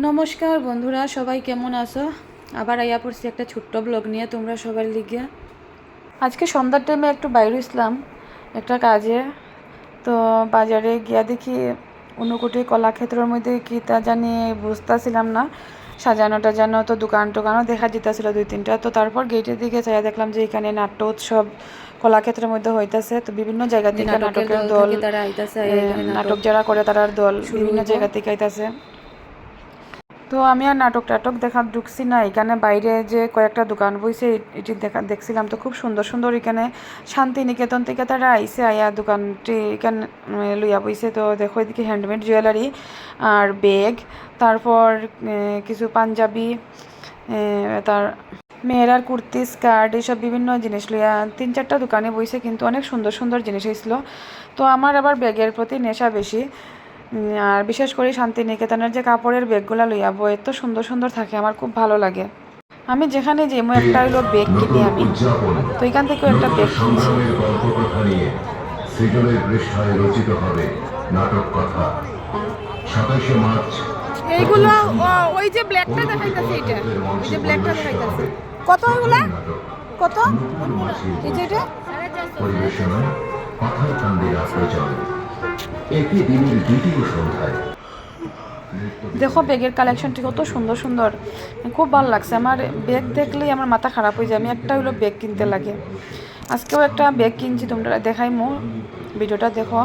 নমস্কার বন্ধুরা সবাই কেমন আছো? আবার আইয়া পড়ছি একটা ছোট্ট ব্লগ নিয়ে তোমরা সবার লিগে। আজকে সন্ধ্যার টাইমে একটু বাইরে ইসলাম একটা কাজে। তো বাজারে গিয়া দেখি অনুকুটি কলাক্ষেত্রের মধ্যে কি তা জানি বুঝতেছিলাম না। সাজানো টাজানো তো দোকান টোকানও দেখা যেতেছিল দুই তিনটা। তো তারপর গেটের দিকে চাইয়া দেখলাম যে এখানে নাট্য উৎসব কলাক্ষেত্রের মধ্যে হইতাছে। তো বিভিন্ন জায়গা থেকে নাটকের দল তারা নাটক যারা করে তারার দল বিভিন্ন জায়গা থেকে আইতাছে। তো আমি আর নাটক টাটক দেখা ঢুকছি না। এখানে বাইরে যে কয়েকটা দোকান বইছে এটি দেখা, দেখছিলাম তো খুব সুন্দর সুন্দর এখানে শান্তিনিকেতন থেকে তারা আইসে আয়া দোকানটি এখানে লইয়া বইছে। তো দেখো এদিকে হ্যান্ডমেড জুয়েলারি আর ব্যাগ তারপর কিছু পাঞ্জাবি তার মেয়েরার কুর্তি স্কার্ট এইসব বিভিন্ন জিনিস লইয়া তিন চারটা দোকানে বইছে, কিন্তু অনেক সুন্দর সুন্দর জিনিস হয়েছিল তো আমার আবার ব্যাগের প্রতি নেশা বেশি। আর বিশেষ করে শান্তিনিকেতনের যে কাপড়ের ব্যাগগুলো লইয়া বই এত সুন্দর সুন্দর থাকে আমার খুব ভালো লাগে। আমি যেখানে যে একটা হইল ব্যাগ কিনি আমি। তো এখান থেকেও একটা ব্যাগ কিনছি। পৃষ্ঠায় রচিত হবে নাটক কথা। সাতাশে মার্চ এইগুলো ওই যে ব্ল্যাকটা দেখাইতাছে এটা ওই যে ব্ল্যাকটা দেখাইতাছে। কত কত? এই যে এটা? পরিবেশনায় পাথার কান্দির আশ্রয় একই দিনের দ্বিতীয় সন্ধ্যায়। দেখো ব্যাগের কালেকশনটি কত সুন্দর সুন্দর। খুব ভালো লাগছে। আমার ব্যাগ দেখলেই আমার মাথা খারাপ হয়ে যায়। আমি একটা হলো ব্যাগ কিনতে লাগে। আজকেও একটা ব্যাগ কিনছি তোমরা দেখাই মো। ভিডিওটা দেখো।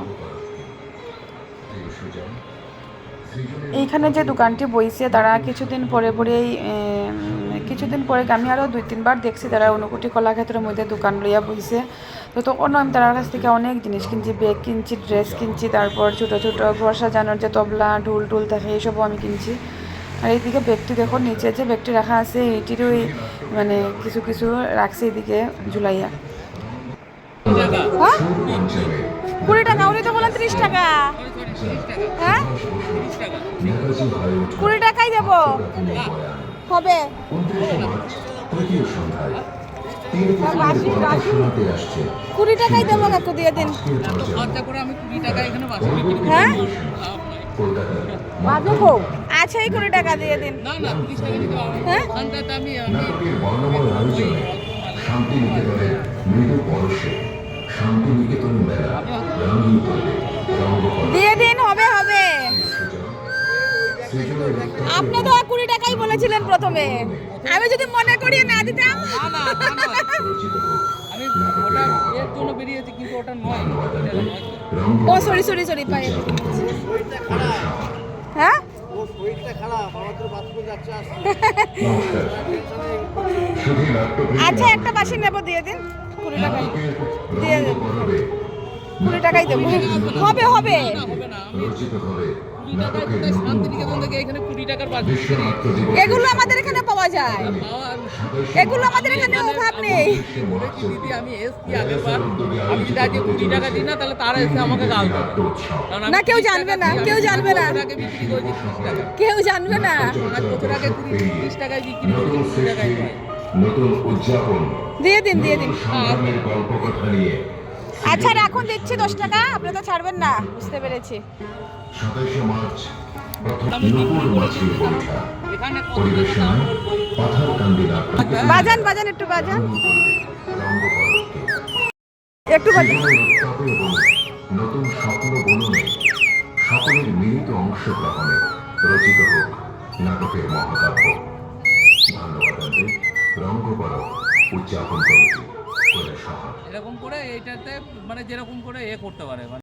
এইখানে যে দোকানটি বইছে, তারা কিছুদিন পরে পরেই কিছুদিন পরে আমি আরও দুই তিনবার দেখছি তারা অনুকুটি কলাক্ষেত্রের মধ্যে দোকান লইয়া বইছে। তো তখন আমি তার কাছ থেকে অনেক জিনিস কিনছি, ব্যাগ কিনছি, ড্রেস কিনছি, তারপর ছোটো ছোটো ঘর সাজানোর যে তবলা, ঢুল টুল থাকে, এইসবও আমি কিনছি। আর এইদিকে ব্যাগটি দেখো, নিচে যে ব্যাগটি রাখা আছে, এইটিরও মানে কিছু কিছু রাখছে এইদিকে ঝুলাইয়া। হ্যাঁ? কুড়ি টাকা, উনি তো বলেন ত্রিশ টাকা। হ্যাঁ? কুড়ি টাকাই দেবো। হবে। কুড়ি টাকাই দেবো কাকু দিয়ে দিন। হ্যাঁ? এই কুড়ি টাকা দিয়ে দিন। না না টাকা হ্যাঁ? শান্তিনিকেতনের মৃদু পরশে শান্তিনিকেতন মেলা রঙিন করবে দিয়ে দিন। আপনি তো কুড়ি টাকাই বলেছিলেন প্রথমে। আমি যদি মনে করিয়ে না দিতাম। না না আমি ওটা এর জন্য বেরিয়েছি কিন্তু ওটা নয়। এটা নয়। রঙ্গ ও সরি সরি সরি পায়ে। হ্যাঁ? আচ্ছা একটা বাসি নেব দিয়ে দিন। কুড়ি টাকাই। দিয়ে দিন। কুড়ি টাকাই দেবো। হবে হবে। এগুলো আমাদের এখানে পাওয়া যায়। এগুলো আমাদের এখানে অভাব নেই। দিদি আমি এসছি আগেরবার। আমি যদি আজকে কুড়ি টাকা দিই না তাহলে তারা এসে আমাকে গাল না, কেউ জানবে না, কেউ জানবে না। কেউ জানবে না। পাঁচ বছর আগে কুড়ি তিরিশ টাকায় বিক্রি করেছি কুড়ি টাকায় দিয়ে দিন দিয়ে দিন। নিয়ে আচ্ছা রাখুন দিচ্ছি দশ টাকা। আপনি তো ছাড়বেন না বুঝতে পেরেছি। বাজান বাজান একটু বাজান। একটু বাজান। নতুন স্বপ্ন বলনে সকলের মিলিত অংশগ্রহণে রচিত হোক নাটকের মহাকাব্য। ধন্যবাদ রঙ্গপরব উদযাপন কমিটি। এরকম করে এইটাতে মানে যেরকম করে এ করতে পারে মানে